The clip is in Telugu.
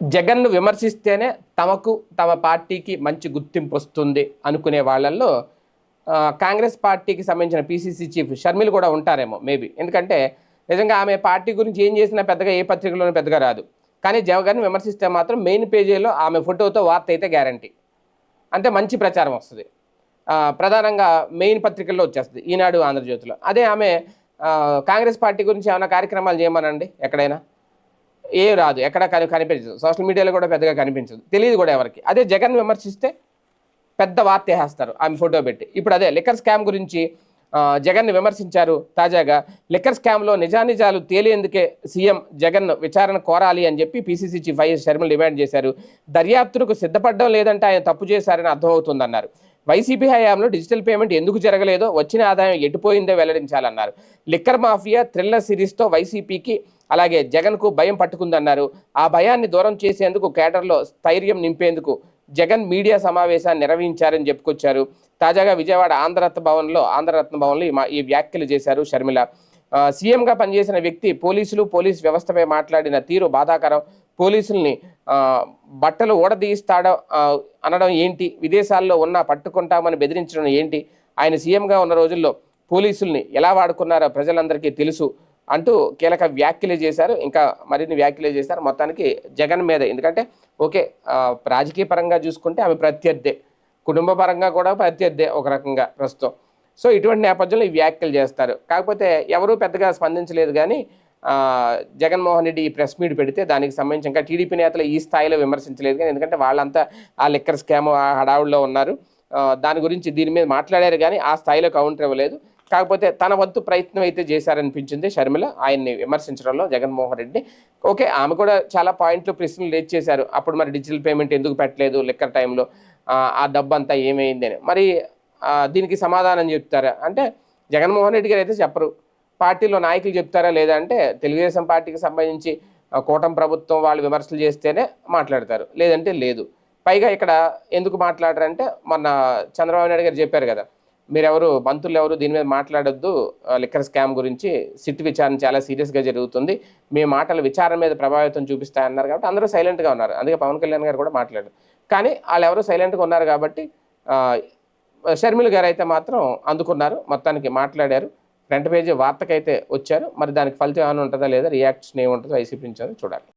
జగన్ను విమర్శిస్తేనే తమకు తమ పార్టీకి మంచి గుర్తింపు వస్తుంది అనుకునే వాళ్ళల్లో కాంగ్రెస్ పార్టీకి సంబంధించిన పీసీసీ చీఫ్ షర్మిలు కూడా ఉంటారేమో మేబీ. ఎందుకంటే నిజంగా ఆమె పార్టీ గురించి ఏం చేసినా పెద్దగా ఏ పత్రికలోనూ పెద్దగా రాదు. కానీ జగన్ విమర్శిస్తే మాత్రం మెయిన్ పేజీలో ఆమె ఫోటోతో వార్త అయితే గ్యారంటీ. అంటే మంచి ప్రచారం వస్తుంది. ప్రధానంగా మెయిన్ పత్రికల్లో వచ్చేస్తుంది ఈనాడు ఆంధ్రజ్యోతిలో. అదే ఆమె కాంగ్రెస్ పార్టీ గురించి ఏమైనా కార్యక్రమాలు చేయమనండి ఎక్కడైనా? ఏం రాదు ఎక్కడ కనిపించదు. సోషల్ మీడియాలో కూడా పెద్దగా కనిపించదు. తెలియదు కూడా ఎవరికి. అదే జగన్ విమర్శిస్తే పెద్ద వార్త వేస్తారు ఆమె ఫోటో పెట్టి. ఇప్పుడు అదే లిక్కర్ స్కామ్ గురించి ఆ, జగన్ని విమర్శించారు తాజాగా. లిక్కర్ స్కామ్లో నిజానిజాలు తేలేందుకే సీఎం జగన్ విచారణ కోరాలి అని చెప్పి PCC chief YS Sharma demand చేశారు. దర్యాప్తునకు సిద్ధపడడం లేదంటే ఆయన తప్పు చేశారని అర్థమవుతుందన్నారు. వైసీపీ హయాంలో డిజిటల్ పేమెంట్ ఎందుకు జరగలేదో వచ్చిన ఆదాయం ఎటుపోయిందో వెల్లడించాలన్నారు. లిక్కర్ మాఫియా థ్రిల్లర్ సిరీస్తో వైసీపీకి అలాగే జగన్కు భయం పట్టుకుందన్నారు. ఆ భయాన్ని దూరం చేసేందుకు కేటర్లో స్థైర్యం నింపేందుకు జగన్ మీడియా సమావేశాన్ని నిర్వహించారని చెప్పుకొచ్చారు. తాజాగా విజయవాడ ఆంధ్రరత్న భవన్లో ఆంధ్రరత్న భవన్లో ఈ మా- ఈ వ్యాఖ్యలు చేశారు షర్మిల. సీఎంగా పనిచేసిన వ్యక్తి పోలీసులు పోలీస్ వ్యవస్థపై మాట్లాడిన తీరు బాధాకరం. పోలీసుల్ని బట్టలు ఊడదీస్తాడ అనడం ఏంటి? విదేశాల్లో ఉన్న పట్టుకుంటామని బెదిరించడం ఏంటి? ఆయన సీఎంగా ఉన్న రోజుల్లో పోలీసుల్ని ఎలా వాడుకున్నారో ప్రజలందరికీ తెలుసు అంటూ కీలక వ్యాఖ్యలు చేశారు. ఇంకా మరిన్ని వ్యాఖ్యలు చేశారు. మొత్తానికి జగన్ మీద. ఎందుకంటే ఓకే రాజకీయ పరంగా చూసుకుంటే ఆమె ప్రత్యర్థే కుటుంబ పరంగా కూడా ప్రత్యర్థే ఒక రకంగా ప్రస్తుతం. సో ఇటువంటి నేపథ్యంలో ఈ వ్యాఖ్యలు చేస్తారు. కాకపోతే ఎవరూ పెద్దగా స్పందించలేదు కానీ జగన్మోహన్ రెడ్డి ఈ ప్రెస్ మీట్ పెడితే దానికి సంబంధించి ఇంకా టీడీపీ నేతలు ఈ స్థాయిలో విమర్శించలేదు కానీ ఎందుకంటే వాళ్ళంతా ఆ లిక్కర్ స్కామ్ ఆ హడావుల్లో ఉన్నారు. దాని గురించి దీని మీద మాట్లాడారు కానీ ఆ స్థాయిలో కౌంటర్ ఇవ్వలేదు. కాకపోతే తన వంతు ప్రయత్నం అయితే చేశారనిపించింది షర్మిల. ఆయన్ని విమర్శించడంలో జగన్మోహన్ రెడ్డి ఓకే ఆమె కూడా చాలా పాయింట్లు ప్రశ్నలు రేజ్ చేశారు. అప్పుడు మరి డిజిటల్ పేమెంట్ ఎందుకు పెట్టలేదు లిక్కర్ టైంలో? ఆ, డబ్బు అంతా ఏమైంది అని. మరి దీనికి సమాధానం చెప్తారా? అంటే జగన్మోహన్ రెడ్డి గారు అయితే చెప్పరు. పార్టీలో నాయకులు చెప్తారా లేదా అంటే తెలుగుదేశం పార్టీకి సంబంధించి కూటమి ప్రభుత్వం వాళ్ళు విమర్శలు చేస్తేనే మాట్లాడతారు. లేదంటే లేదు. పైగా ఇక్కడ ఎందుకు మాట్లాడరంటే మొన్న చంద్రబాబు నాయుడు గారు చెప్పారు కదా మీరెవరు మంత్రులు ఎవరు దీని మీద మాట్లాడొద్దు లిక్కర్ స్కామ్ గురించి సిట్ విచారణ చాలా సీరియస్గా జరుగుతుంది. మీ మాటలు విచారణ మీద ప్రభావితం చూపిస్తాయన్నారు కాబట్టి అందరూ సైలెంట్గా ఉన్నారు. అందుకే పవన్ కళ్యాణ్ గారు కూడా మాట్లాడారు. కానీ వాళ్ళు ఎవరు సైలెంట్గా ఉన్నారు కాబట్టి షర్మిల గారు అయితే మాత్రం అందుకున్నారు. మొత్తానికి మాట్లాడారు. ఫ్రంట్ పేజీ వార్తకైతే వచ్చారు. మరి దానికి ఫలితం ఏమైనా ఉంటుందా లేదా? రియాక్షన్ ఏముంటుందో వైసీపీ నుంచి చూడాలి.